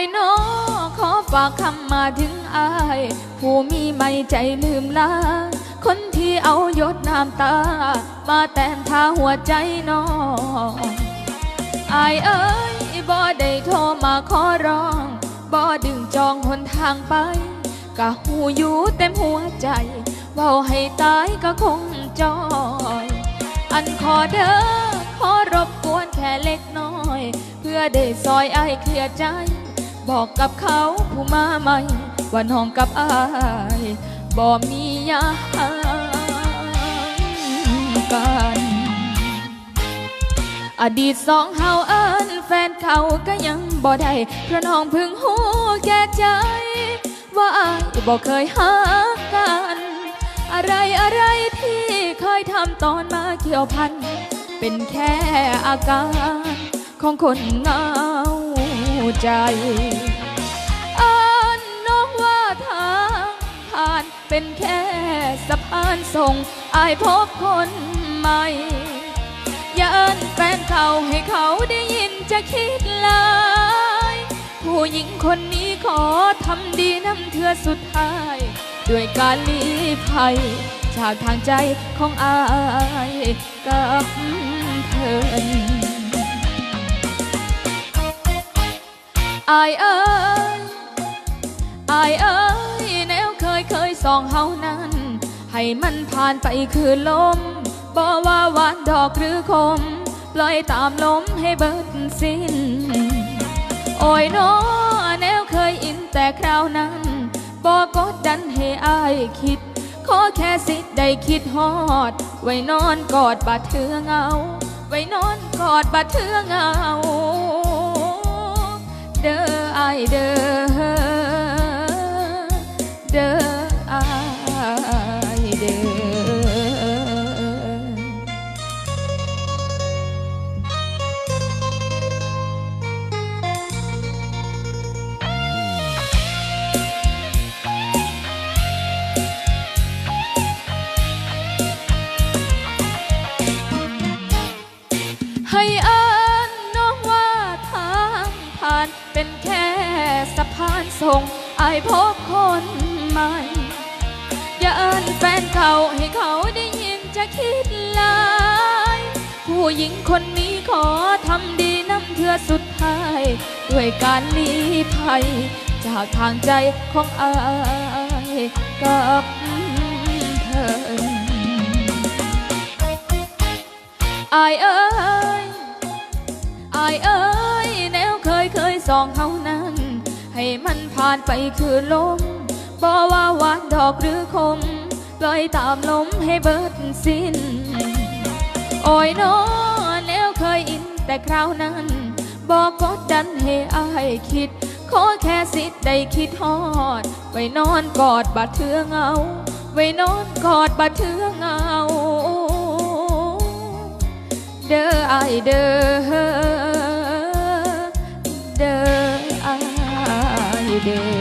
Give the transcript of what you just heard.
ยน้อขอฝากคำมาถึงอาย ผู้มีไม่ใจลืมลา คนที่เอายศน้ำตา มาแต่งทาหัวใจน้องอายเอ้ยบ่ได้โทรมาขอร้องบ่ดึงจองหนทางไปกะหูอยู่เต็มหัวใจเว้าให้ตายก็คงจอย อันขอเด้อขอรบกวนแค่เล็กน้อย เพื่อได้ซอยไอายเคลียร์ใจ บอกกับเขาผู้มาใหม่ว่าน้องกับอายบ่มีหยังกันอดีตสองเฮาเอิ้นแฟนเขาก็ยังบ่ได้เพราะน้องพึ่งหูแก่ใจ ว่าอายบ่เคยหากัน อะไรอะไรที่เคยทำตอนมาเกี่ยวพัน เป็นแค่อาการของคนเงา ใจอ่านน้องว่าทางผ่านเป็นแค่สะพานส่งอายพบคนใหม่อย่าเอินแฟนเขาให้เขาได้ยินจะคิดหลายผู้หญิงคนนี้ขอทำดีน้ำเธอสุดท้าย ด้วยการลีภัยจากทางใจของอายกับเธอ อายเอ้ยอายเอ้ยแนวเคยเคยส่องเฮานั้น ให้มันผ่านไปคือลมบ่ว่าหวานดอกหรือคม ปล่อยตามลมให้เบิดสิ้น โอ้ยน้อแนวเคยอินแต่คราวนั้นบอกกดดันให้อายคิด ขอแค่สิทธิ์ได้คิดฮอด ไว้นอนกอดบาดเทือเงา ไว้นอนกอดบาดเทือเงา เด้ออายเด้อเด้ออายเด้อให้ เป็นแค่สะพานส่งไอพบคนใหม่อย่าเอินแฟนเก่าให้เขาได้ยินจะคิดลาย ผู้หญิงคนนี้ขอทำดีน้ำเพื่อสุดท้าย ด้วยการลีภัย จากทางใจของอายกับเธออายเอ้ยอายเอ้ย สองเฮานั้น ให้มันผ่านไปคือลมบ่ว่าหวานดอกหรือคมลอยตามลมให้เบิดสิ้น โอ้ยน้อแนวเคยอินแต่คราวนั้นบอกกดดันให้อายคิด ขอแค่สิทธิ์ได้คิดฮอด ไว้นอนกอดบาดเทือเงา ไว้นอนกอดบาดเทือเงา เด้ออายเด้อ Yeah.